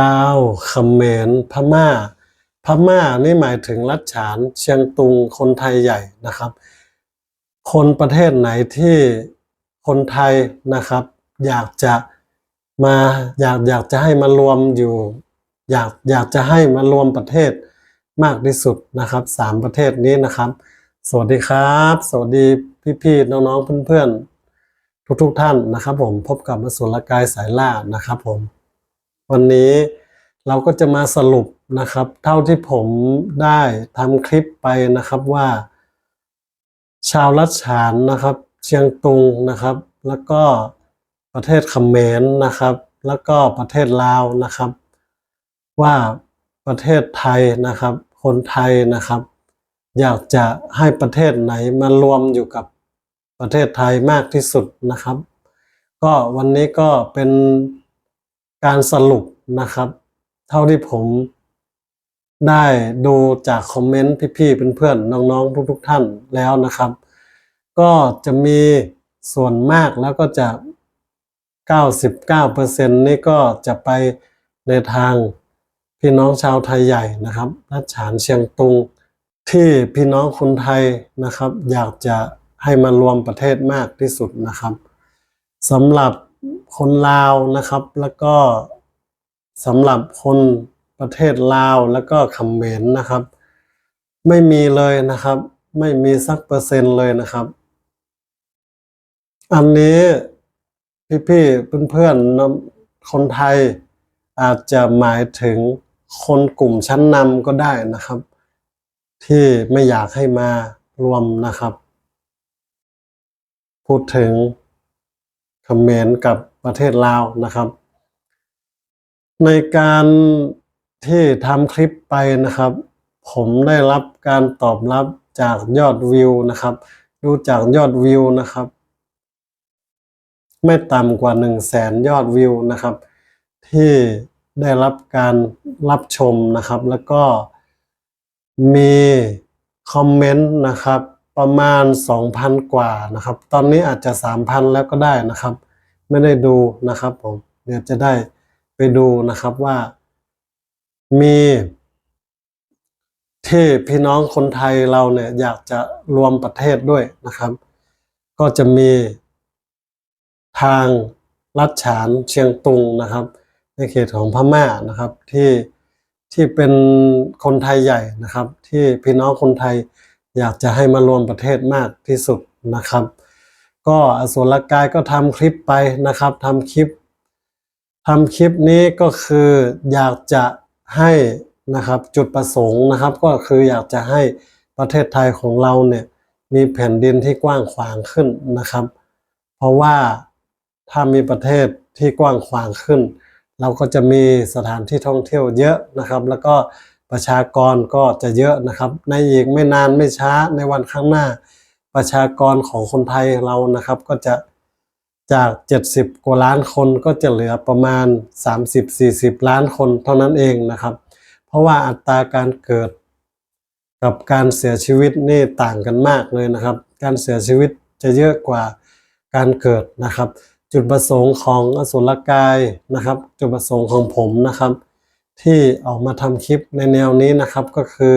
ลาวเขมรพม่า พม่านี่หมายถึงรัฐฉานเชียงตุงคนไทยใหญ่นะครับ คนประเทศไหนที่คนไทยนะครับ อยากจะมาอยากอยากจะให้มารวมอยู่ อยากอยากจะให้มารวมประเทศมากที่สุดนะครับสามประเทศนี้นะครับ สวัสดีครับ สวัสดีพี่ๆน้องๆเพื่อนๆทุกๆท่านนะครับ ผมพบกับมาสุรกายสายล่านะครับผม วันนี้เราก็จะมาสรุปนะครับ เท่าที่ผมได้ทำคลิปไปนะครับว่า ชาวรัฐฉานนะครับ เชียงตุงนะครับ แล้วก็ประเทศเขมรนะครับ แล้วก็ประเทศลาวนะครับ ว่าประเทศไทยนะครับ คนไทยนะครับ อยากจะให้ประเทศไหนมารวมอยู่กับประเทศไทยมากที่สุดนะครับ ก็วันนี้ก็เป็น การสรุปนะครับ เท่าที่ผมได้ดูจากคอมเมนต์พี่ๆเพื่อนๆน้องๆ ทุกๆท่านแล้วนะครับ ก็จะมีส่วนมากแล้วก็จะ 99%นี่ก็จะไปในทางพี่น้องชาวไทยใหญ่นะครับรัชฉานเชียงตุง ที่พี่น้องคนไทยนะครับ อยากจะให้มารวมประเทศมากที่สุดนะครับสำหรับ คนลาวนะครับ แล้วก็สำหรับคนประเทศลาวแล้วก็เขมรนะครับ ไม่มีเลยนะครับ ไม่มีสักเปอร์เซ็นต์เลยนะครับ อันนี้พี่ๆเพื่อนๆคนไทยอาจจะหมายถึงคนกลุ่มชั้นนำก็ได้นะครับ ที่ไม่อยากให้มารวมนะครับ พูดถึง เขมรกับประเทศลาวนะครับ ในการที่ทำคลิปไปนะครับ ผมได้รับการตอบรับจากยอดวิวนะครับดูจากยอดวิวนะครับ ไม่ต่ำกว่าหนึ่งแสนยอดวิวนะครับ ที่ได้รับการรับชมนะครับ แล้วก็มีคอมเมนต์นะครับ ประมาณ 2,000 กว่านะครับ ตอนนี้อาจจะ 3,000 แล้วก็ได้นะครับ ไม่ได้ดูนะครับผมเดี๋ยวจะได้ไปดูนะครับว่า มีที่พี่น้องคนไทยเราเนี่ยอยากจะรวมประเทศด้วยนะครับ ก็จะมีทางรัฐฉานเชียงตุงนะครับ ในเขตของพม่านะครับที่ที่เป็นคนไทยใหญ่นะครับ ที่พี่น้องคนไทย อยากจะให้มารวมประเทศมากที่สุดนะครับ ก็อสุรกายก็ทำคลิปไปนะครับทำคลิปทำคลิปนี้ก็คืออยากจะให้นะครับจุดประสงค์นะครับ ก็คืออยากจะให้ประเทศไทยของเราเนี่ยมีแผ่นดินที่กว้างขวางขึ้นนะครับ เพราะว่าถ้ามีประเทศที่กว้างขวางขึ้น เราก็จะมีสถานที่ท่องเที่ยวเยอะนะครับ แล้วก็ ประชากรก็จะเยอะนะครับ ในอีกไม่นานไม่ช้าในวันข้างหน้า ประชากรของคนไทยเรานะครับก็จะจาก 70 กว่าล้านคนก็จะเหลือประมาณ 30-40 ล้านคนเท่านั้นเองนะครับ เพราะว่าอัตราการเกิดกับการเสียชีวิตนี่ต่างกันมากเลยนะครับ การเสียชีวิตจะเยอะกว่าการเกิดนะครับ จุดประสงค์ของอสุรกายนะครับ จุดประสงค์ของผมนะครับ ที่ออกมาทำคลิปในแนวนี้นะครับก็คือ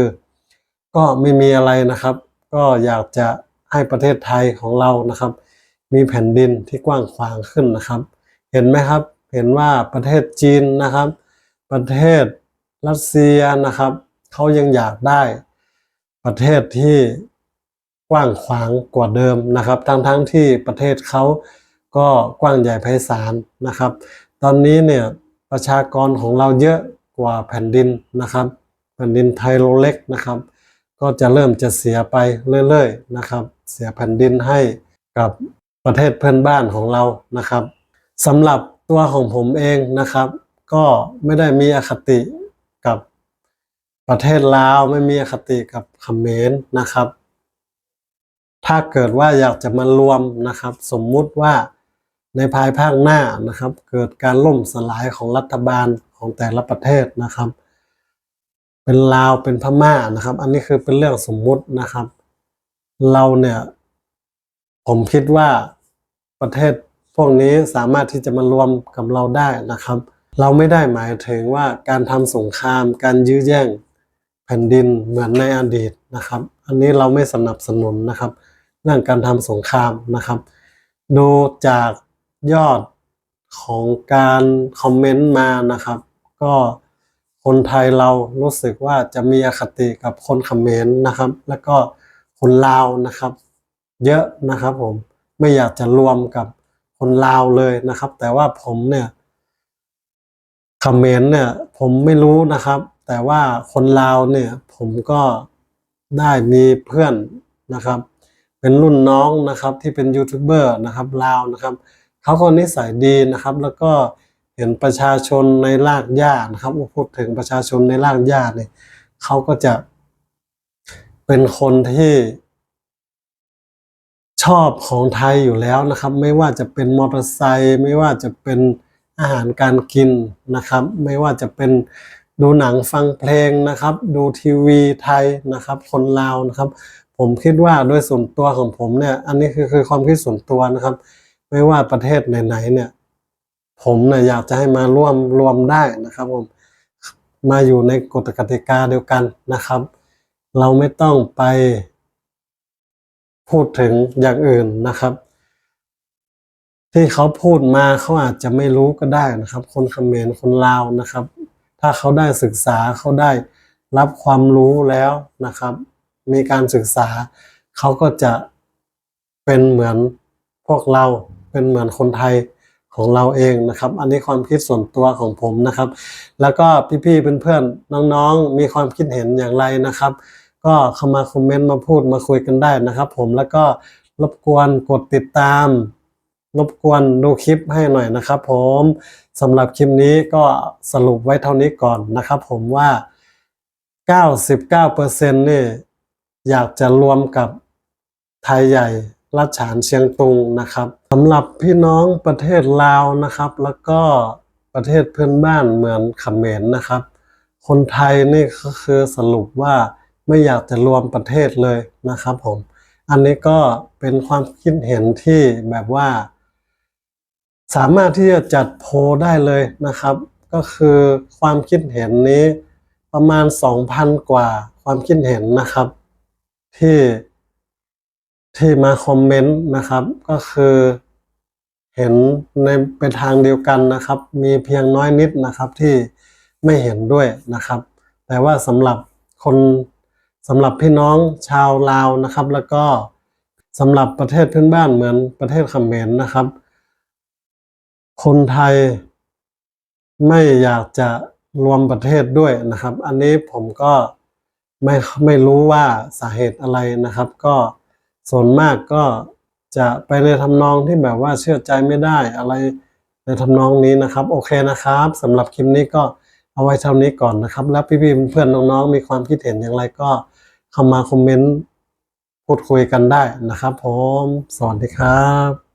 ก็ไม่มีอะไรนะครับ ก็อยากจะให้ประเทศไทยของเรานะครับ มีแผ่นดินที่กว้างขวางขึ้นนะครับ เห็นไหมครับเห็นว่าประเทศจีนนะครับ ประเทศรัสเซียนะครับเขายังอยากได้ประเทศที่กว้างขวางกว่าเดิมนะครับทั้งทั้งที่ประเทศเขาก็กว้างใหญ่ไพศาลนะครับ ตอนนี้เนี่ยประชากรของเราเยอะ กว่าแผ่นดินนะครับ แผ่นดินไทยเราเล็กนะครับ ก็จะเริ่มจะเสียไปเรื่อยๆนะครับ เสียแผ่นดินให้กับประเทศเพื่อนบ้านของเรานะครับสำหรับตัวของผมเองนะครับ ก็ไม่ได้มีอคติกับประเทศลาวไม่มีอคติกับเขมรนะครับ ถ้าเกิดว่าอยากจะมารวมนะครับ สมมุติว่า ในภายภาคหน้านะครับ เกิดการล่มสลายของรัฐบาลของแต่ละประเทศนะครับ เป็นลาวเป็นพม่านะครับ อันนี้คือเป็นเรื่องสมมุตินะครับ เราเนี่ยผมคิดว่าประเทศพวกนี้สามารถที่จะมารวมกับเราได้นะครับ เราไม่ได้หมายถึงว่าการทำสงคราม การยื้อแย่งแผ่นดินเหมือนในอดีตนะครับ อันนี้เราไม่สนับสนุนนะครับ เรื่องการทำสงครามนะครับ ดูจาก ยอดของการคอมเมนต์มานะครับ ก็คนไทยเรารู้สึกว่าจะมีอคติกับคนเขมรนต์นะครับ แล้วก็คนลาวนะครับ เยอะนะครับผมไม่อยากจะรวมกับคนลาวเลยนะครับ แต่ว่าผมเนี่ยคอมเขมรเนี่ยผมไม่รู้นะครับ แต่ว่าคนลาวเนี่ยผมก็ได้มีเพื่อนนะครับ เป็นรุ่นน้องนะครับที่เป็นยูทูบเบอร์นะครับลาวนะครับ เขาก็นิสัยดีนะครับ แล้วก็เห็นประชาชนในรากหญ้านะครับพูดถึงประชาชนในรากหญ้าเนี่ยเขาก็จะเป็นคนที่ชอบของไทยอยู่แล้วนะครับ ไม่ว่าจะเป็นมอเตอร์ไซค์ไม่ว่าจะเป็นอาหารการกินนะครับ ไม่ว่าจะเป็นดูหนังฟังเพลงนะครับ ดูทีวีไทยนะครับ คนลาวนะครับ ผมคิดว่าโดยส่วนตัวของผมเนี่ย อันนี้คือคือความคิดส่วนตัวนะครับ ไม่ว่าประเทศไหนๆเนี่ย ผมเนี่ยอยากจะให้มาร่วมรวมได้นะครับผมมาอยู่ในกฎกติกาเดียวกันนะครับ เราไม่ต้องไปพูดถึงอย่างอื่นนะครับ ที่เขาพูดมาเขาอาจจะไม่รู้ก็ได้นะครับ คนเขมรคนลาวนะครับ ถ้าเขาได้ศึกษาเขาได้รับความรู้แล้วนะครับ มีการศึกษาเขาก็จะเป็นเหมือนพวกเรา เป็นเหมือนคนไทยของเราเองนะครับ อันนี้ความคิดส่วนตัวของผมนะครับ แล้วก็พี่ๆเพื่อนๆน้องๆ มีความคิดเห็นอย่างไรนะครับ ก็เข้ามาคอมเมนต์มาพูดมาคุยกันได้นะครับ ผมแล้วก็รบกวนกดติดตาม รบกวนดูคลิปให้หน่อยนะครับ ผมสำหรับคลิปนี้ก็สรุปไว้เท่านี้ก่อนนะครับ ผมว่า 99%นี่อยากจะรวมกับไทยใหญ่รัชฉานเชียงตุงนะครับ สำหรับพี่น้องประเทศลาวนะครับ แล้วก็ประเทศเพื่อนบ้านเหมือนเขมรนะครับ คนไทยนี่ก็คือสรุปว่าไม่อยากจะรวมประเทศเลยนะครับผม อันนี้ก็เป็นความคิดเห็นที่แบบว่า สามารถที่จะจัดโพได้เลยนะครับ ก็คือความคิดเห็นนี้ประมาณ 2,000 กว่าความคิดเห็นนะครับ ที่ ที่มาคอมเมนต์นะครับ ก็คือเห็นในเป็นทางเดียวกันนะครับ มีเพียงน้อยนิดนะครับที่ไม่เห็นด้วยนะครับ แต่ว่าสำหรับคนสำหรับพี่น้องชาวลาวนะครับ แล้วก็สำหรับประเทศเพื่อนบ้านเหมือนประเทศเขมรนะครับ คนไทยไม่อยากจะรวมประเทศด้วยนะครับ อันนี้ผมก็ไม่ไม่รู้ว่าสาเหตุอะไรนะครับ ก็ ส่วนมากก็จะไปในทำนองที่แบบว่าเชื่อใจไม่ได้อะไรในทำนองนี้นะครับ โอเคนะครับสำหรับคลิปนี้ก็เอาไว้เท่านี้ก่อนนะครับ แล้วพี่ๆเพื่อนๆน้องๆมีความคิดเห็นอย่างไรก็เข้ามาคอมเมนต์พูดคุยกันได้นะครับผมสวัสดีครับ